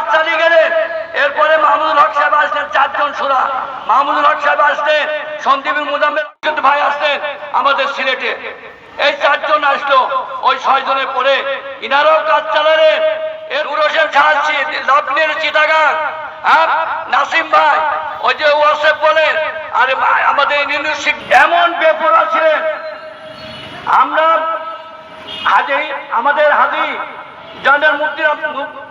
কাজ চালিয়ে গেলেন এরপরে মাহমুদুল হক সাহেব আসলেন চারজন সুরা। মাহমুদুল হক সাহেব আসলেন সন্দীপের মুজাম্মেল ভাই আসলেন আমাদের সিলেটে। এই চারজন আসলো, ওই ছয় জনের পরে ইনারাও কাজ চালালেন এর হোসেন সাহায্যি লাভনের চিটাগাং হ্যাঁ নাসিম ভাই, ওই যে ওয়াসেফ বলেন আরে আমাদের ইউনিয়ন এমন বেপরা ছিলেন। আমরা হাজি আমাদের হাজি জানের মুক্তি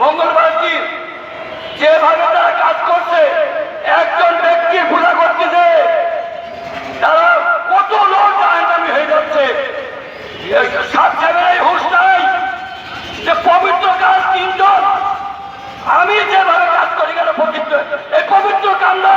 মঙ্গলবার দিন যেভাবে তারা কাজ করছে, একজন ব্যক্তি পূজা করতেছে, তারা কত লোক জাহান্নামি হয়ে যাচ্ছে। যে পবিত্র কাজ তিনজন। আমি যেভাবে কাজ করি গেল পবিত্র? এই পবিত্র কান্না